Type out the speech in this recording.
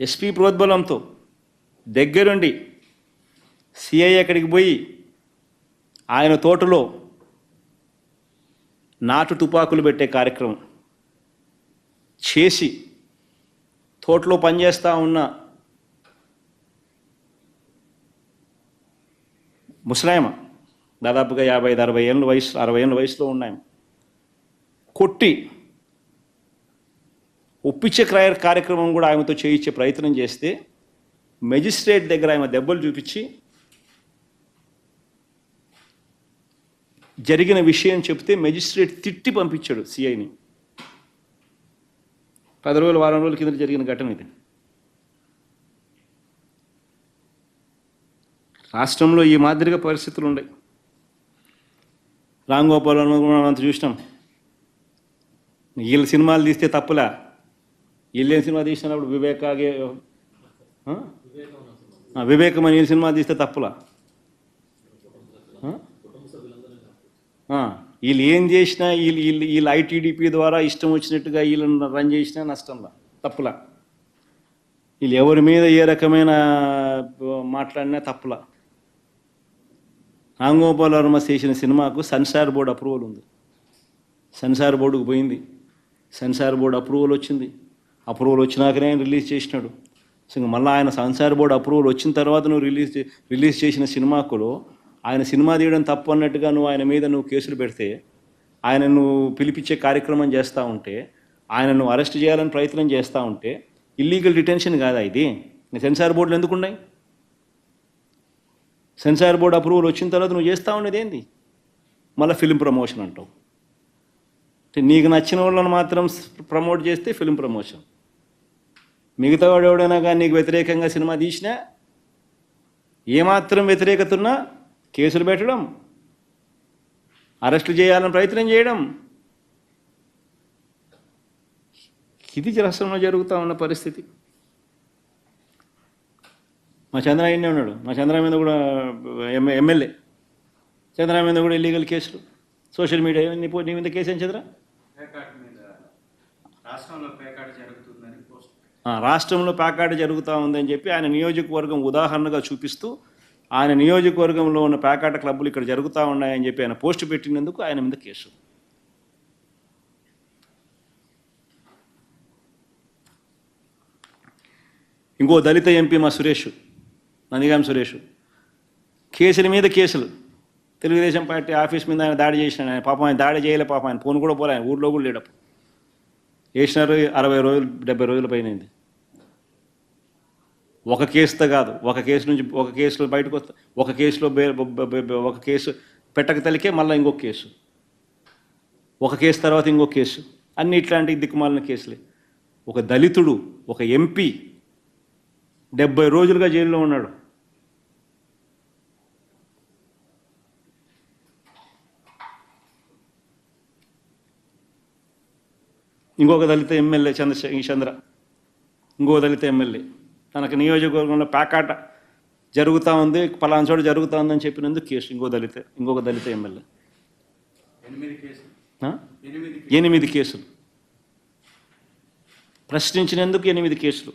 SP ప్రోద్బలంతో దగ్గరుండి CI అక్కడికి పోయి ఆయన తోటలో నాటు తుపాకులు పెట్టే కార్యక్రమం చేసి తోటలో పనిచేస్తూ ఉన్న ముసలాయమ దాదాపుగా యాభై ఐదు అరవై ఏళ్ళ వయసు అరవై ఏళ్ళ వయసులో ఉన్నాయి కొట్టి ఒప్పించే క్రయ కార్యక్రమం కూడా ఆమెతో చేయించే ప్రయత్నం చేస్తే మెజిస్ట్రేట్ దగ్గర ఆమె దెబ్బలు చూపించి జరిగిన విషయం చెప్తే మెజిస్ట్రేట్ తిట్టి పంపించాడు సిఐని. పది రోజులు వారం రోజుల కింద జరిగిన ఘటన ఇది. రాష్ట్రంలో ఈ మాదిరిగా పరిస్థితులు ఉన్నాయి. రామ్ గోపాల్ అంత చూసినాం. వీళ్ళ సినిమాలు తీస్తే తప్పులా? వీళ్ళు సినిమా తీసినప్పుడు వివేకాగే వివేకం అని సినిమా తీస్తే తప్పులా. వీళ్ళు ఏం చేసినా వీళ్ళు వీళ్ళు వీళ్ళు ఐటీడీపీ ద్వారా ఇష్టం వచ్చినట్టుగా వీళ్ళని రన్ చేసినా నష్టంలా తప్పులా. వీళ్ళు ఎవరి మీద ఏ రకమైన మాట్లాడినా తప్పులా. రామ్ గోపాల్ వర్మ చేసిన సినిమాకు సెన్సార్ బోర్డు అప్రూవల్ ఉంది. సెన్సార్ బోర్డుకు పోయింది. సెన్సార్ బోర్డు అప్రూవల్ వచ్చింది. అప్రూవల్ వచ్చినాకనే ఆయన రిలీజ్ చేసినాడు. సో మళ్ళీ ఆయన సెన్సార్ బోర్డు అప్రూవల్ వచ్చిన తర్వాత నువ్వు రిలీజ్ రిలీజ్ చేసిన సినిమాకులో ఆయన సినిమా తీయడం తప్పు అన్నట్టుగా నువ్వు ఆయన మీద నువ్వు కేసులు పెడితే ఆయన నువ్వు పిలిపించే కార్యక్రమం చేస్తూ ఉంటే ఆయన నువ్వు అరెస్ట్ చేయాలని ప్రయత్నం చేస్తూ ఉంటే ఇల్లీగల్ డిటెన్షన్ కాదా ఇది? సెన్సార్ బోర్డులు ఎందుకున్నాయి? సెన్సార్ బోర్డు అప్రూవల్ వచ్చిన తర్వాత నువ్వు చేస్తూ ఉండేది ఏంది? మళ్ళీ ఫిలిం ప్రమోషన్ అంటావు. నీకు నచ్చిన వాళ్ళని మాత్రం ప్రమోట్ చేస్తే ఫిలిం ప్రమోషన్ మిగతా వాడు ఎవడైనా కానీ నీకు వ్యతిరేకంగా సినిమా తీసినా ఏమాత్రం వ్యతిరేకత ఉన్నా కేసులు పెట్టడం అరెస్టులు చేయాలని ప్రయత్నం చేయడం. ఇది రాష్ట్రంలో జరుగుతూ ఉన్న పరిస్థితి. మా చంద్రాయన్నే ఉన్నాడు. మా చంద్ర మీద కూడా ఎంఏ ఎమ్మెల్యే. చంద్ర మీద కూడా ఇల్లీగల్ కేసులు. సోషల్ మీడియా నీ పో- నీ మీద కేసు ఏం చంద్ర రాష్ట్రంలో జరుగుతుందని పోస్ట్ రాష్ట్రంలో ప్యాకాట్ జరుగుతూ ఉందని చెప్పి ఆయన నియోజకవర్గం ఉదాహరణగా చూపిస్తూ ఆయన నియోజకవర్గంలో ఉన్న ప్యాకాట క్లబ్బులు ఇక్కడ జరుగుతూ ఉన్నాయని చెప్పి ఆయన పోస్ట్ పెట్టినందుకు ఆయన మీద కేసు. ఇంకో దళిత ఎంపీ మా సురేష్ నందిగాం సురేష్. కేసుల మీద కేసులు. తెలుగుదేశం పార్టీ ఆఫీస్ మీద ఆయన దాడి చేసిన ఆయన పాపం ఆయన దాడి చేయలే పాపం. ఆయన ఫోన్ కూడా పోలే. ఆయన ఊళ్ళో కూడా లేడప్పుడు. వేసినారు అరవై రోజులు డెబ్బై రోజుల పైనంది. ఒక కేసుతో కాదు ఒక కేసు నుంచి ఒక కేసులో బయటకు వస్తా ఒక కేసులో ఒక కేసు పెట్టక తలికే మళ్ళీ ఇంకొక కేసు. ఒక కేసు తర్వాత ఇంకొక కేసు. అన్ని ఇట్లాంటి దిక్కుమాలిన కేసులే. ఒక దళితుడు ఒక ఎంపీ డెబ్బై రోజులుగా జైల్లో ఉన్నాడు. ఇంకొక దళిత ఎమ్మెల్యే చంద్ర చంద్ర ఇంకో దళిత ఎమ్మెల్యే. తనకు నియోజకవర్గంలో ప్యాకాట జరుగుతూ ఉంది పలానా చోట జరుగుతూ ఉందని చెప్పినందుకు కేసు ఇంకో దళిత ఇంకొక దళిత ఎమ్మెల్యే. ఎనిమిది కేసులు. ప్రశ్నించినందుకు ఎనిమిది కేసులు.